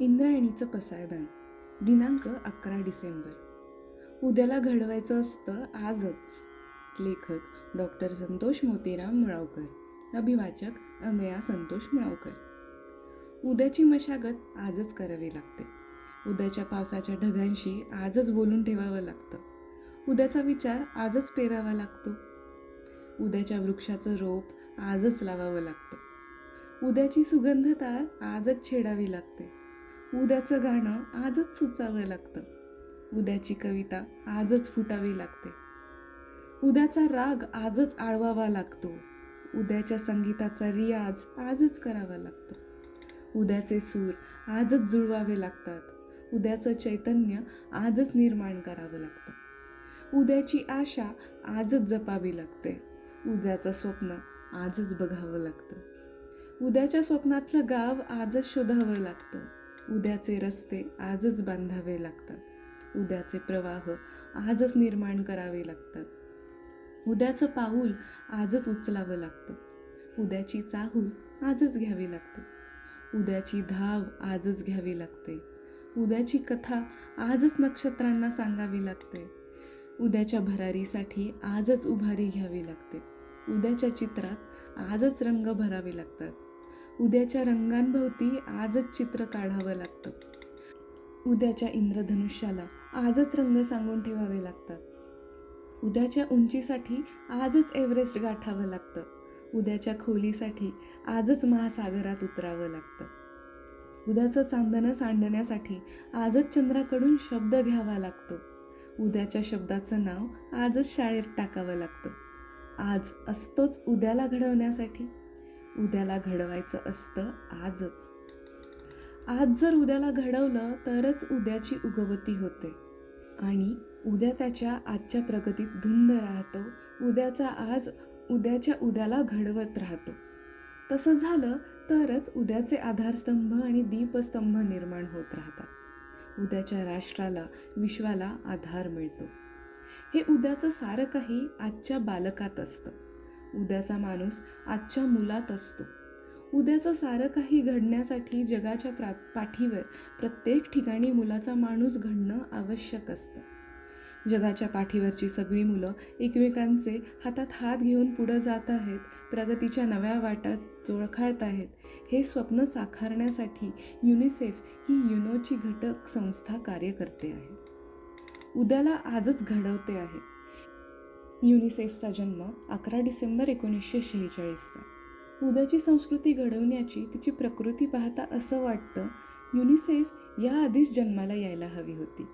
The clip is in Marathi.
इंद्रायणीचं पसायदान दिनांक अकरा डिसेंबर. उद्याला घडवायचं असतं आजच. लेखक डॉक्टर संतोष मोतीराम मुळावकर. अभिवाचक अमेया संतोष मुळावकर. उद्याची मशागत आजच करावी लागते. उद्याच्या पावसाच्या ढगांशी आजच बोलून ठेवावं लागतं. उद्याचा विचार आजच पेरावा लागतो. उद्याच्या वृक्षाचं रोप आजच लावावं लागतं. उद्याची सुगंधता आजच छेडावी लागते. उद्याचं गाणं आजच सुचावं लागतं. उद्याची कविता आजच फुटावी लागते. उद्याचा राग आजच आळवावा लागतो. उद्याच्या संगीताचा रियाज आजच करावा लागतो. उद्याचे सूर आजच जुळवावे लागतात. उद्याचं चैतन्य आजच निर्माण करावं लागतं. उद्याची आशा आजच जपावी लागते. उद्याचं स्वप्न आजच बघावं लागतं. उद्याच्या स्वप्नातलं गाव आजच शोधावं लागतं. उद्याचे रस्ते आजच बांधावे लागतात. उद्याचे प्रवाह आजच निर्माण करावे लागतात. उद्याचं पाऊल आजच उचलावं लागतं. उद्याची चाहूल आजच घ्यावी लागते. उद्याची धाव आजच घ्यावी लागते. उद्याची कथा आजच नक्षत्रांना सांगावी लागते. उद्याच्या भरारीसाठी आजच उभारी घ्यावी लागते. उद्याच्या चित्रात आजच रंग भरावे लागतात. उद्याच्या रंगांभोवती आजच चित्र काढावं लागतं. उद्याच्या इंद्रधनुष्याला आजच रंग सांगून ठेवावे लागतात. उद्याच्या उंचीसाठी आजच एव्हरेस्ट गाठावं लागतं. उद्याच्या खोलीसाठी आजच महासागरात उतरावं लागतं. उद्याचं चांदणं सांडण्यासाठी आजच चंद्राकडून शब्द घ्यावा लागतो. उद्याच्या शब्दाचं नाव आजच शाळेत टाकावं लागतं. आज असतोच उद्याला घडवण्यासाठी. उद्याला घडवायचं असतं आजच. आज जर उद्याला घडवलं तरच उद्याची उगवती होते. आणि उद्या त्याच्या आजच्या प्रगतीत धुंद राहतो उद्याचा आज उद्याच्या उद्याला घडवत राहतो. तसं झालं तरच उद्याचे आधारस्तंभ आणि दीपस्तंभ निर्माण होत राहतात. उद्याच्या राष्ट्राला विश्वाला आधार मिळतो. हे उद्याचं सारं काही आजच्या बालकात असतं. उद्याचा माणूस आजच्या मुलात असतो. उद्याचं सारं काही घडण्यासाठी जगाच्या प्रा पाठीवर प्रत्येक ठिकाणी मुलाचा माणूस घडणं आवश्यक असतं. जगाच्या पाठीवरची सगळी मुलं एकमेकांचे हातात हात घेऊन पुढं जात आहेत प्रगतीच्या नव्या वाटात जोळखाळत आहेत. हे स्वप्न साकारण्यासाठी युनिसेफ ही युनोची घटक संस्था कार्य करते आहे. उद्याला आजच घडवते आहे. युनिसेफचा जन्म अकरा डिसेंबर एकोणीसशे शेहेचाळीसचा. उद्याची संस्कृती घडवण्याची तिची प्रकृती पाहता असं वाटतं युनिसेफ याआधीच जन्माला यायला हवी होती.